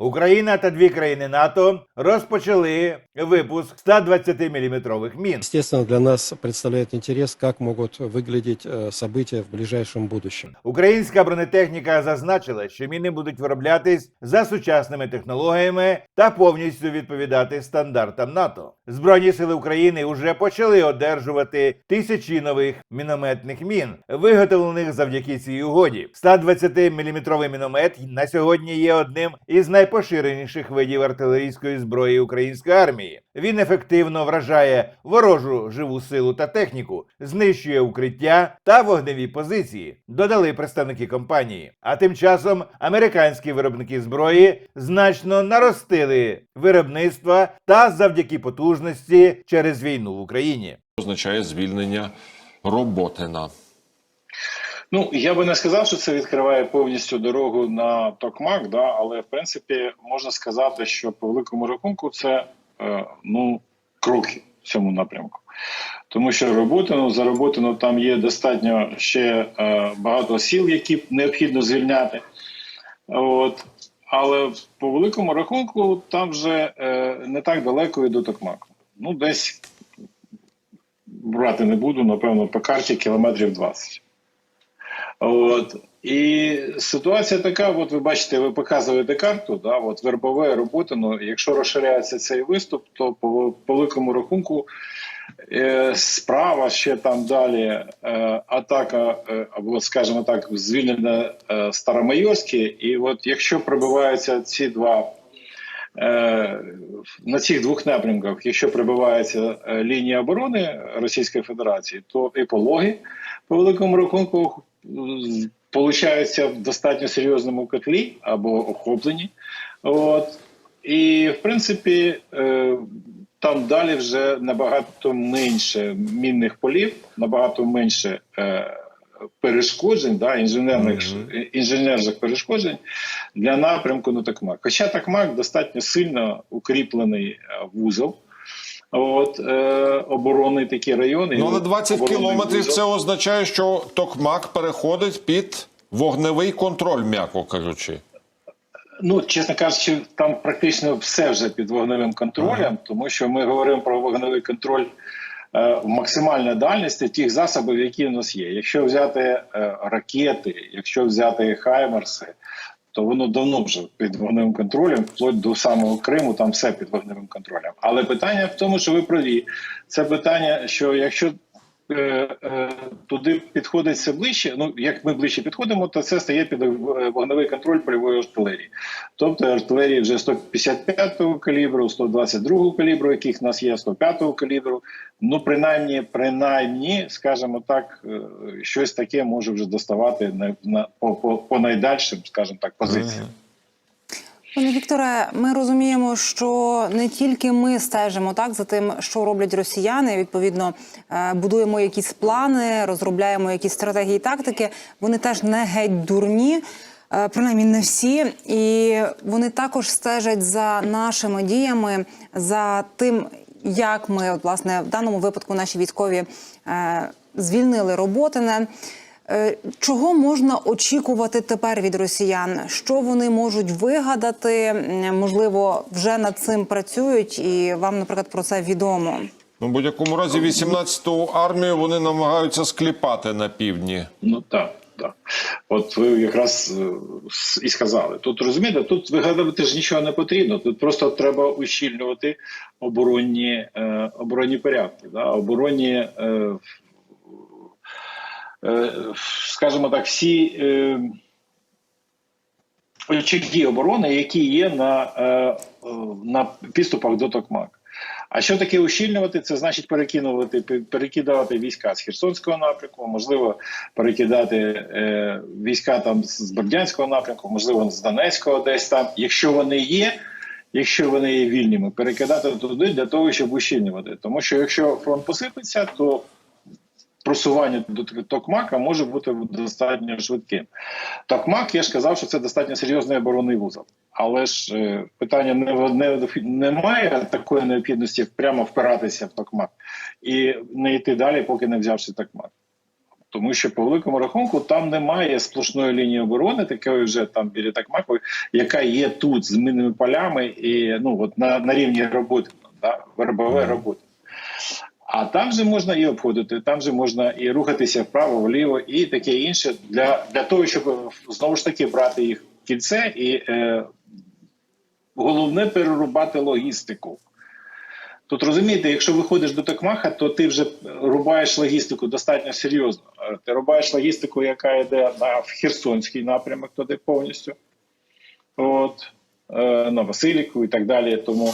Україна та дві країни НАТО розпочали випуск 120-мм мін. Естественно, для нас представляет интерес, как могут выглядеть э, события в ближайшем будущем. Українська бронетехніка зазначила, що міни будуть вироблятись за сучасними технологіями та повністю відповідати стандартам НАТО. Збройні сили України вже почали одержувати тисячі нових мінометних мін, виготовлених завдяки цій угоді. 120-мм міномет на сьогодні є одним із найпоширеніших видів артилерійської зброї української армії. Він ефективно вражає ворожу живу силу та техніку, знищує укриття та вогневі позиції, додали представники компанії. А тим часом американські виробники зброї значно наростили виробництва та завдяки потужності через війну в Україні. означає звільнення Роботина. Ну я би не сказав, що це відкриває повністю дорогу на Токмак, да, але в принципі можна сказати, що по великому рахунку це е, ну кроки в цьому напрямку. Тому що роботину за роботину там є достатньо ще е, багато сіл, які необхідно звільняти. От. Але по великому рахунку там вже е, не так далеко і до Токмаку. Ну, десь брати не буду, напевно, по карті кілометрів 20. От. І ситуація така: от ви бачите, ви показуєте карту, да, от вербове робота. Ну, якщо розширяється цей виступ, то по, великому рахунку е, справа ще там далі е, атака, е, або, скажімо так, звільнене е, Старомайорське. І от якщо пробиваються ці два. Е, На цих двох напрямках, якщо прибивається е, лінія оборони Російської Федерації, то і пологи по великому рахунку получаються в достатньо серйозному котлі або охоплені. От. І в принципі, е, там далі вже набагато менше мінних полів, набагато менше е, перешкоджень, да, інженерних, інженерних перешкоджень для напрямку на Токмак. Хоча Токмак достатньо сильно укріплений е, вузол. От е, оборонний такий район. і Ну, але 20 кілометрів вузол. це означає, що Токмак переходить під вогневий контроль, м'яко кажучи. Ну, чесно кажучи, там практично все вже під вогневим контролем, тому що ми говоримо про вогневий контроль е, в максимальній дальності тих засобів, які у нас є. Якщо взяти е, ракети, якщо взяти хаймерси, то воно давно вже під вогневим контролем, вплоть до самого Криму, там все під вогневим контролем. Але питання в тому, що ви праві. Це питання, що якщо туди підходить все ближче. Ну як ми ближче підходимо, то це стає під е, вогневий контроль польової артилерії. Тобто артилерії вже 155-го калібру, 122-го калібру, яких в нас є 105-го калібру. Ну принаймні, принаймні, скажімо так, е, щось таке може вже доставати на, на по, по, по найдальшим, скажімо так, позиціям. Пане Вікторе, ми розуміємо, що не тільки ми стежимо так за тим, що роблять росіяни. Відповідно, е, будуємо якісь плани, розробляємо якісь стратегії, і тактики. Вони теж не геть дурні. е, Принаймні не всі, і вони також стежать за нашими діями, за тим, як ми, от, власне, в даному випадку наші військові е, звільнили роботине. Е, Чого можна очікувати тепер від росіян? Що вони можуть вигадати? Можливо, вже над цим працюють, і вам, наприклад, про це відомо. Ну, в будь-якому разі, 18-ту армію вони намагаються скліпати на півдні. Ну так, так. От ви якраз е, і сказали. Тут розумієте, тут вигадувати ж нічого не потрібно. Тут просто треба ущільнювати оборонні, е, оборонні порядки, да? оборонні, е, скажімо так, всі. Е, очаги оборони, які є на, е, е, на підступах до Токмак. А що таке ущільнювати? Це значить перекинувати, перекидати війська з Херсонського напрямку, можливо, перекидати е, війська там з Бердянського напрямку, можливо, з Донецького десь там, якщо вони є. Якщо вони є вільними, перекидати туди для того, щоб ущільнювати. Тому що якщо фронт посипеться, то просування до Токмака може бути достатньо швидким. Токмак, я ж казав, що це достатньо серйозний оборонний вузол. Але ж е, питання не, не, немає такої необхідності прямо впиратися в Токмак і не йти далі, поки не взявши Токмак. Тому що по великому рахунку там немає сплошної лінії оборони, такої вже там біля Такмакової, яка є тут з минними полями і ну от на, на рівні роботи, да, вербове роботи. А там же можна і обходити, там же можна і рухатися вправо, вліво, і таке інше для, для того, щоб е, знову ж таки брати їх в кільце і е, головне перерубати логістику. Тут розумієте, якщо виходиш до Токмаха, то ти вже рубаєш логістику достатньо серйозно. Е, Ти рубаєш логістику, яка йде на в Херсонський напрямок, туди повністю. От, на Василіку і так далі. Тому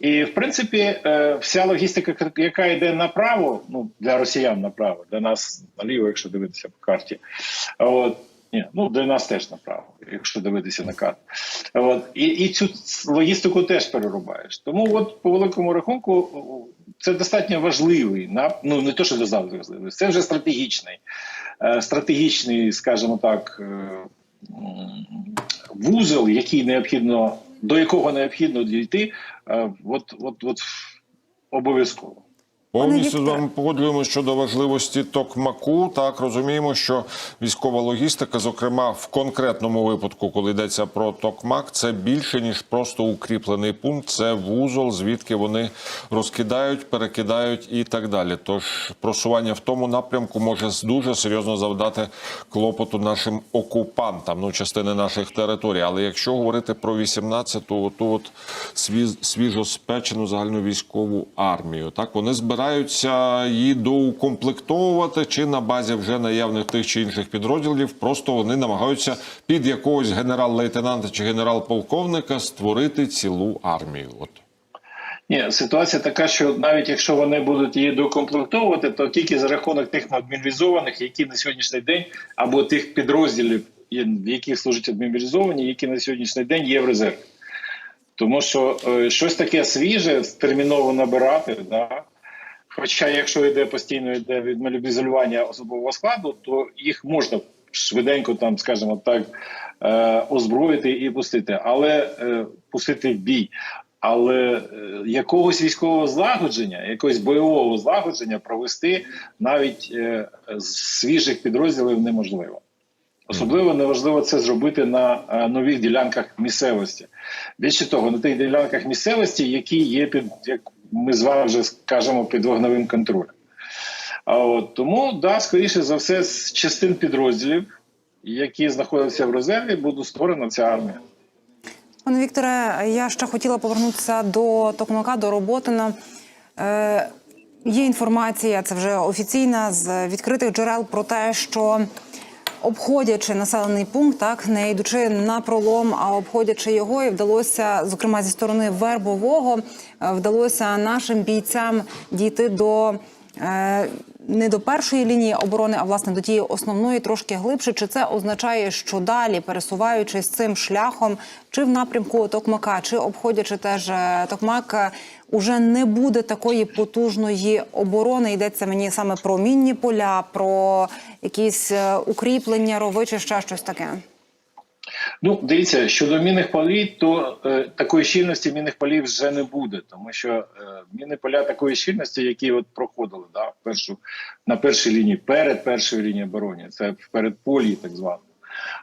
і в принципі, е, вся логістика, яка йде направо, ну для росіян направо, для нас наліво, якщо дивитися по карті. От, ні, ну для нас теж направо, якщо дивитися на карту. От, і, і цю логістику теж перерубаєш. Тому, от по великому рахунку, це достатньо важливий нап- ну не то, що для завжди важливий, це вже стратегічний, е, стратегічний, скажімо так, е, вузол, який необхідно, до якого необхідно дійти, е, от, от, от обов'язково. Повністю з вами погоджуємося щодо важливості Токмаку. Так розуміємо, що військова логістика, зокрема в конкретному випадку, коли йдеться про Токмак, це більше ніж просто укріплений пункт. Це вузол, звідки вони розкидають, перекидають і так далі. Тож просування в тому напрямку може дуже серйозно завдати клопоту нашим окупантам, ну частини наших територій. Але якщо говорити про 18-ту, то от свіж- свіжоспечену загальну військову армію, так вони збираються її доукомплектовувати чи на базі вже наявних тих чи інших підрозділів. Просто вони намагаються під якогось генерал-лейтенанта чи генерал-полковника створити цілу армію. От. Ні, ситуація така, що навіть якщо вони будуть її докомплектовувати, то тільки за рахунок тих мобілізованих, які на сьогоднішній день, або тих підрозділів, в яких служать адмінізовані, які на сьогоднішній день є в резерві. Тому що е, щось таке свіже, терміново набирати, да? Хоча, якщо йде постійно йде від мобілізування особового складу, то їх можна швиденько, там, скажімо так, е, озброїти і пустити, але е, пустити в бій. Але е, якогось військового злагодження, якогось бойового злагодження провести навіть з свіжих підрозділів неможливо. Особливо неважливо це зробити на нових ділянках місцевості. Більше того, на тих ділянках місцевості, які є під як ми з вами вже скажемо під вогневим контролем. А от тому, да, скоріше за все, з частин підрозділів, які знаходяться в резерві, буде створена ця армія. Пане Вікторе, я ще хотіла повернутися до Токмака, до Роботина. Е, є інформація, це вже офіційна з відкритих джерел про те, що обходячи населений пункт, так не йдучи на пролом, а обходячи його, і вдалося, зокрема зі сторони вербового, е, вдалося нашим бійцям дійти до. Не до першої лінії оборони, а власне до тієї основної, трошки глибше. Чи це означає, що далі, пересуваючись цим шляхом, чи в напрямку Токмака, чи обходячи теж е, Токмак, е, уже не буде такої потужної оборони? Йдеться мені саме про мінні поля, про якісь е, укріплення, рови чи ще щось таке. Ну, дивіться, щодо мінних полів, то е, такої щільності мінних полів вже не буде, тому що е, міни поля такої щільності, які от проходили да, першу, на першій лінії, перед першою лінією оборони, це в передполі, так звано.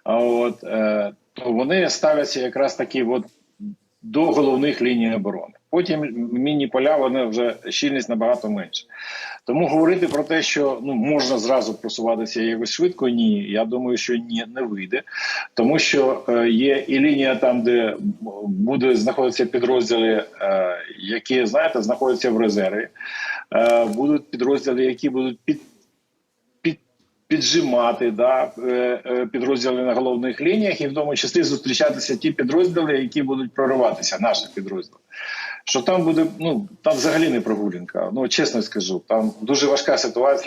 А от е, то вони ставляться якраз такі от до головних ліній оборони. Потім мінні поля вони вже щільність набагато менше. Тому говорити про те, що ну можна зразу просуватися якось швидко, ні. Я думаю, що ні, не вийде, тому що е, є і лінія там, де буде знаходитися підрозділи, е, які знаєте, знаходяться в резерві. Е, будуть підрозділи, які будуть під, під піджимати да, е, е, підрозділи на головних лініях, і в тому числі зустрічатися ті підрозділи, які будуть прориватися, наші підрозділи. Що там буде, ну там взагалі не прогулянка. Ну чесно скажу, там дуже важка ситуація.